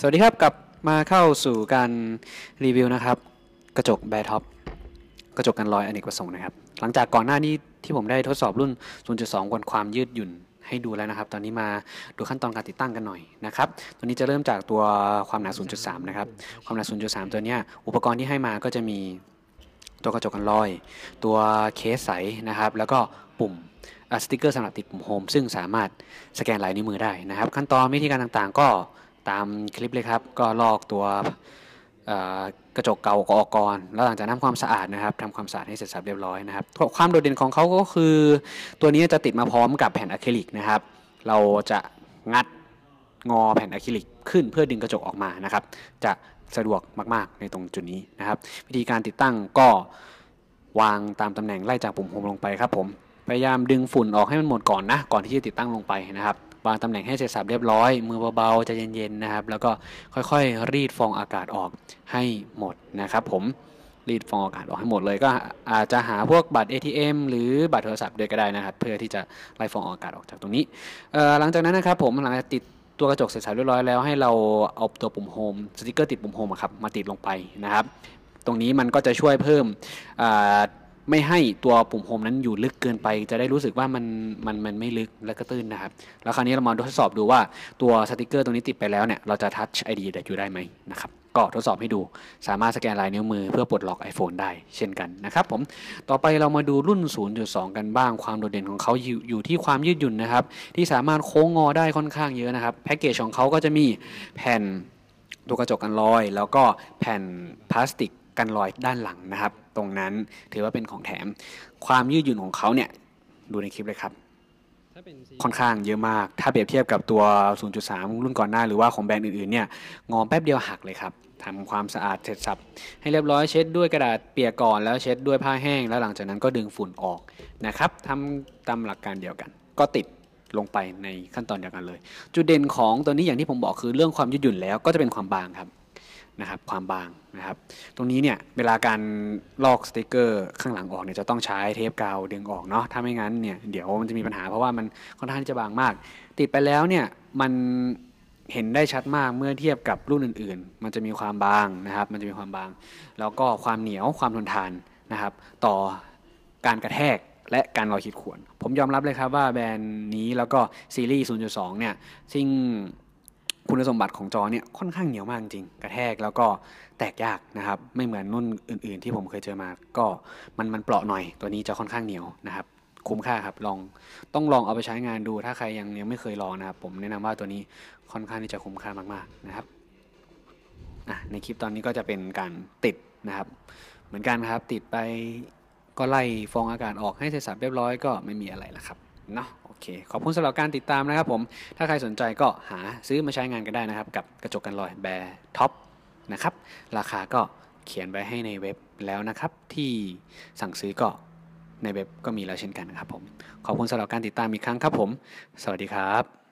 สวัสดีครับกลับมาเข้าสู่การรีวิวนะครับ กระจกแบท็อปกระจกกันรอยอเนกประสงค์นะครับ หลังจากก่อนหน้านี้ที่ผมได้ทดสอบรุ่น 0.2บนความยืดหยุ่นให้ดูแล้วนะครับ ตอนนี้มาดูขั้นตอนการติดตั้งกันหน่อยนะครับตัวนี้จะเริ่มจากตัวความหนา 0.3 นะครับ ความหนา 0.3 ตัวเนี้ยอุปกรณ์ที่ให้มาก็จะมีตัวกระจกกันรอย ตัวเคสใสนะครับ แล้วก็ปุ่มอะสติกเกอร์สำหรับติดปุ่มโฮมซึ่งสามารถสแกนลายนิ้วมือได้นะครับ ขั้นตอนวิธีการต่างๆ ก็ ตามคลิปเลยครับ ก็ลอกตัวกระจกเก่าออกก่อนแล้วหลังจากนั้นทำความสะอาดนะครับทำความสะอาดให้เสร็จสับเรียบร้อยนะครับความโดดเด่นของเขาก็คือ ตัวนี้จะติดมาพร้อมกับแผ่นอะคริลิกนะครับ เราจะงัดงอแผ่นอะคริลิกขึ้นเพื่อดึงกระจกออกมานะครับ จะสะดวกมากๆในตรงจุดนี้นะครับ วิธีการติดตั้งก็วางตามตำแหน่งไล่จากปุ่มโฮมลงไปครับผมพยายามดึงฝุ่นออกให้มันหมดก่อนนะ ก่อนที่จะติดตั้งลงไปนะครับ วางตำแหน่งให้เสร็จสับเรียบร้อย มือเบาๆใจะเย็นๆนะครับ แล้วก็ค่อยๆ รีดฟองอากาศออกให้หมดนะครับ ผมรีดฟองอากาศออกให้หมดเลยก็อาจจะหาพวกบัตร ATM หรือบัตรโทรศัพท์ด้วยก็ได้นะครับ เพื่อที่จะไล่ฟองอากาศออกจากตรงนี้หลังจากนั้นนะครับ ผมหลังจากติดตัวกระจกเสร็จสับเรียบร้อยแล้วให้เราเอาตัวปุ่มโฮมสติกเกอร์ติดปุ่มโฮมครับมาติดลงไปนะครับ ตรงนี้มันก็จะช่วยเพิ่มอ่า ไม่ให้ตัวปุ่มโฮมนั้นอยู่ลึกเกินไป จะได้รู้สึกว่ามันมันมันไม่ลึกและก็ตื้นนะครับ แล้วคราวนี้เรามาทดสอบดูว่าตัวสติกเกอร์ตรงนี้ติดไปแล้วเนี่ยเราจะทัชไอดีอยู่ได้ไหมนะครับก็ทดสอบให้ดูสามารถสแกนลายนิ้วมือเพื่อปลดล็อก iPhone ได้เช่นกันนะครับผมต่อไปเรามาดูรุ่น 0.2 กันบ้างความโดดเด่นของเขาอยู่อยู่ที่ความยืดหยุ่นนะครับ ที่สามารถโค้งงอได้ค่อนข้างเยอะนะครับแพ็กเกจของเขาก็จะมีแผ่นตัวกระจกกันรอย แล้วก็แผ่นพลาสติกกันรอยด้านหลังนะครับ ตรงนั้นถือว่าเป็นของแถม ความยืดหยุ่นของเขาเนี่ยดูในคลิปเลยครับค่อนข้างเยอะมาก ถ้าเปรียบเทียบกับตัว 0.3 รุ่นก่อนหน้าหรือว่าของแบรนด์อื่นๆเนี่ย งอแป๊บเดียวหักเลยครับทำความสะอาดเสร็จสับ ให้เรียบร้อยเช็ดด้วยกระดาษเปียกก่อนแล้วเช็ดด้วยผ้าแห้ง แล้วหลังจากนั้นก็ดึงฝุ่นออกนะครับทำตามหลักการเดียวกัน ก็ติดลงไปในขั้นตอนเดียวกันเลย จุดเด่นของตัวนี้อย่างที่ผมบอกคือเรื่องความยืดหยุ่นแล้วก็จะเป็นความบางครับ นะครับความบางนะครับตรงนี้เนี่ยเวลาการลอกสติกเกอร์ข้างหลังออกเนี่ยจะต้องใช้เทปกาวดึงออกเนาะถ้าไม่งั้นเนี่ยเดี๋ยวมันจะมีปัญหาเพราะว่ามันค่อนข้างที่จะบางมาก ติดไปแล้วเนี่ยมันเห็นได้ชัดมากเมื่อเทียบกับรุ่นอื่น ๆ มันจะมีความบางนะครับมันจะมีความบาง แล้วก็ความเหนียวความทนทานนะครับต่อการกระแทกและการลอยขีดข่วน ผมยอมรับเลยครับว่าแบรนด์นี้แล้วก็ซีรีส์ 0.2 เนี่ยซึ่ง คุณสมบัติของจอเนี่ยค่อนข้างเหนียวมากจริง กระแทกแล้วก็แตกยากนะครับ ไม่เหมือนรุ่นอื่น ๆ ที่ผมเคยเจอมา ก็มันมันเปราะหน่อย ตัวนี้จะค่อนข้างเหนียวนะครับ คุ้มค่าครับลองต้องลองเอาไปใช้งานดู ถ้าใครยังยังไม่เคยลองนะครับ ผมแนะนำว่าตัวนี้ค่อนข้างที่จะคุ้มค่ามาก ๆนะครับในคลิปตอนนี้ก็จะเป็นการติดนะครับ เหมือนกันครับติดไปก็ไล่ฟองอากาศออกให้เสร็จสับเรียบร้อยก็ไม่มีอะไรละครับเนาะ เคขอบคุณสำหรับการติดตามนะครับผม ถ้าใครสนใจก็หาซื้อมาใช้งานกันได้นะครับ กับกระจกกันรอยแบร์ท็อปนะครับ ราคาก็เขียนไว้ให้ในเว็บแล้วนะครับ ที่สั่งซื้อก็ในเว็บก็มีแล้วเช่นกันนะครับผม ขอบคุณสำหรับการติดตามอีกครั้งครับผม สวัสดีครับ